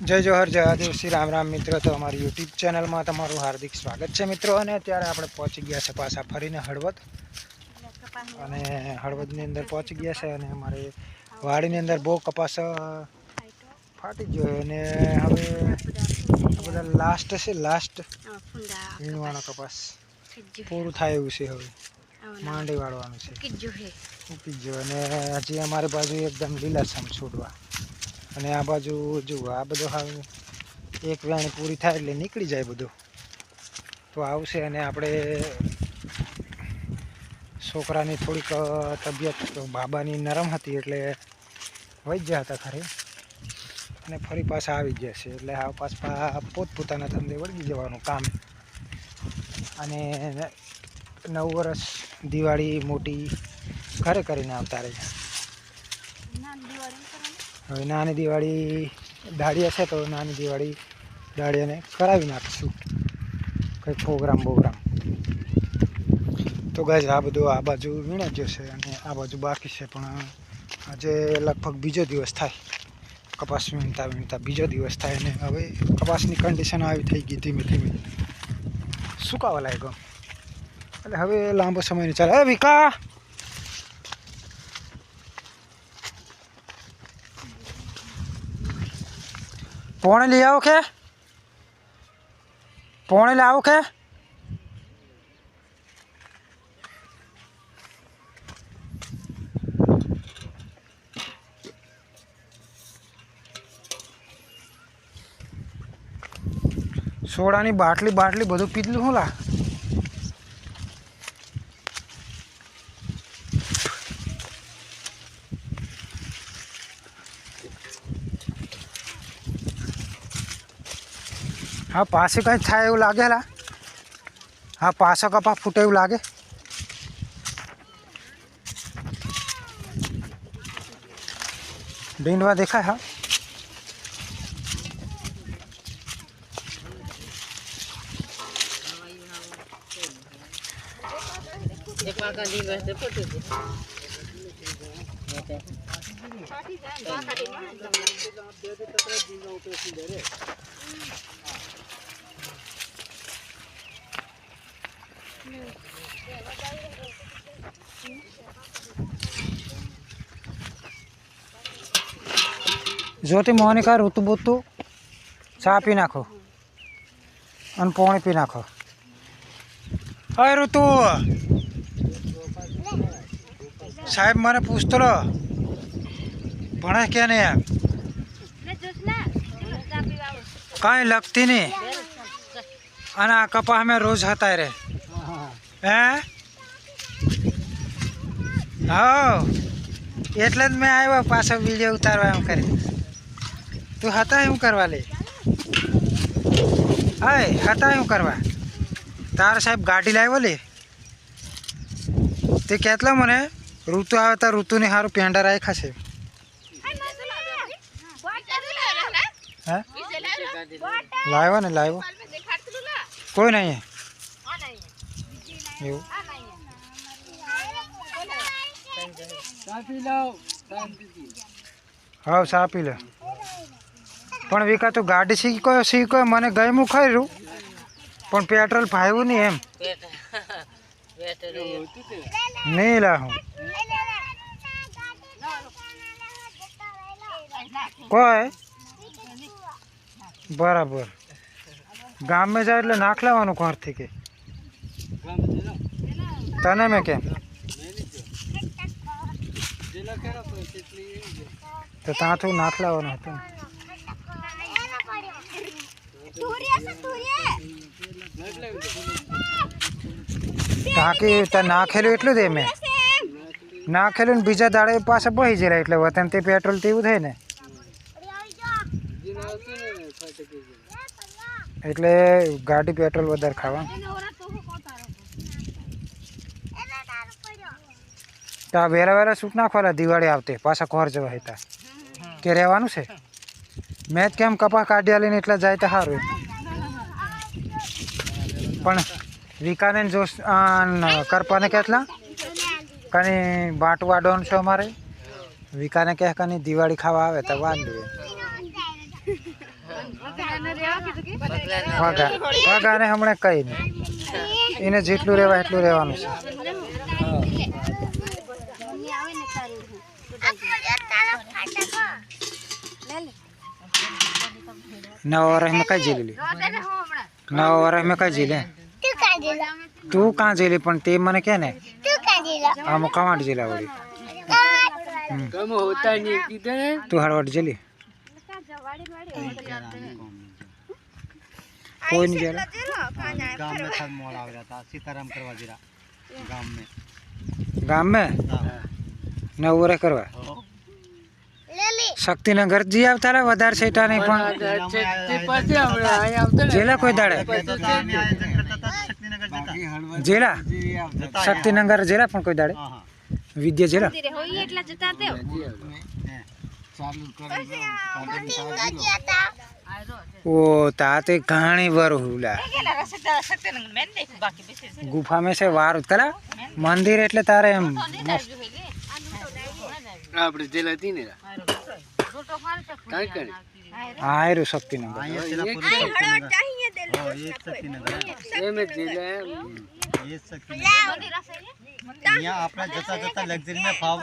જય જોહર જય આદિવાસી રામ રામ મિત્રો તો અમારી યુટ્યુબ ચેનલમાં તમારું હાર્દિક સ્વાગત છે મિત્રો. અને અત્યારે આપણે પહોંચી ગયા છે પાછા ફરીને હળવદ. અને હળવદની અંદર પહોંચી ગયા છે અને અમારે વાડીની અંદર બહુ કપાસ ફાટી ગયો અને હવે બધા લાસ્ટ છે લાસ્ટ વીણવાનો કપાસ. પૂરું થાય એવું છે હવે. માંડી વાળવાનું છે. ઉકી ગયો. અને હજી અમારી બાજુ એકદમ લીલાછમ છોડવા. અને આ બાજુ જુઓ, આ બધો હાલ એક વેણી પૂરી થાય એટલે નીકળી જાય બધું. તો આવશે અને આપણે છોકરાની થોડીક તબિયત બાબાની નરમ હતી એટલે વહી ગયા હતા ખરી અને ફરી પાછા આવી ગયા છે એટલે આ પાછા પોતપોતાના ધંધે વળગી જવાનું કામ. અને નવ વર્ષ દિવાળી મોટી ઘરે કરીને આવતા રહે હવે નાની દિવાળી દાળી હશે તો નાની દિવાળી દાળિયાને કરાવી નાખીશું. કંઈ પ્રોગ્રામ બોગ્રામ. તો ગાય આ બધું આ બાજુ વીણા છે અને આ બાજુ બાકી છે, પણ આજે લગભગ બીજો દિવસ થાય. કપાસ વીણતા વીણતા બીજો દિવસ થાય અને હવે કપાસની કન્ડિશન આવી થઈ ગઈ ધીમે ધીમે. સુકાવા લાગ્યો. એટલે હવે લાંબો સમય નહીં ચાલે. વિકા પોણે લઈ આવો કે? પોણે લાવો કે? સોડાની બાટલી બાટલી બધું પીધલું હું લા? હા પાસે કંઈ થાય એવું લાગે લા હા પાછો કપા ફૂટે એવું લાગે ડીંડવા દેખાય હા જ્યોતિ મોહનિકા ઋતુ બુતુ, ચા પી નાખો. અને પોણી પી નાખો. અય ઋતુ! સાહેબ, મને પૂછતો લો ભણે કે નહીં કાંઈ લગતી નહીં. અને આ કપા અમે રોજ હતા રે. હે? હો એટલે જ મેં આવ્યો પાછો વીડિયો ઉતારવા એમ કરી. તું હતા એવું કરવા લે? હા હતા એવું કરવા? તાર સાહેબ ગાડી લાવ્યો લે? તે કેટલા મને? ઋતુ આવે તો ઋતુને સારું પેંડા રાખ્યા છે. હે? લાવ્યો ને લાવ્યો. કોઈ નહીં. એવું. હા સાપી લે. પણ વિકા, તું ગાડી શીખ્યો શીખ્યો મને ગયમું ખરું પણ પેટ્રોલ ફાવ્યું નહીં એમ. નહીં લા હું કોઈ? બરાબર. ગામમાં જાય એટલે નાખ લેવાનું ઘરથી કે. તને મેં કેમ તો ત્યાંથી નાખ લેવાનું હતું ને. ટાંકી ત્યાં નાખેલું એટલું દે મેં નાખેલું ને બીજા દાડે પાસે બહી જરા એટલે વતન તે પેટ્રોલ તેવું થાય ને એટલે ગાડી પેટ્રોલ વધારે ખાવા તો આ વેરા વેરા સૂટ નાખવાના દિવાળી આવતે, પાછા ઘર જવા હતા. કે રહેવાનું છે? મેં કેમ કપા કાઢ્યા લઈને એટલા જાય તો સારું પણ વિકાને જોશ કરપાને કેટલા કની બાંટવા વાડવાનું છે અમારે? વિકાને કહે કની દિવાળી ખાવા આવે તો વાંધો વાઘા વાઘાને હમણાં કઈ નહીં એને જેટલું રહેવાય એટલું રહેવાનું છે. नवरह में तू कहाँ जेले पण ते मने ने कहाँ जेला कम होता नहीं किधर तू जेली? कोई नहीं? जेला गाँव में सब जाता सीताराम करवा गाँव में गाँव में करवा. શક્તિનગર જી આવતા રે વધારે છેટા નહીં પણ. જેલા કોઈ દાડે? જેલા? શક્તિનગર જેલા પણ કોઈ દાડે? વિદ્યા જેલા? ઓ તાતે ઘણી વાર હુલા. ગુફા મેં છે વાર કલા મંદિર એટલે તારે એમ આપણે જેલ હતી ને आए रो शक्ति नगर ये में ज़िले हाँ, ये शक्ति नगर यहाँ अपना जता जता लग्जरी में फाव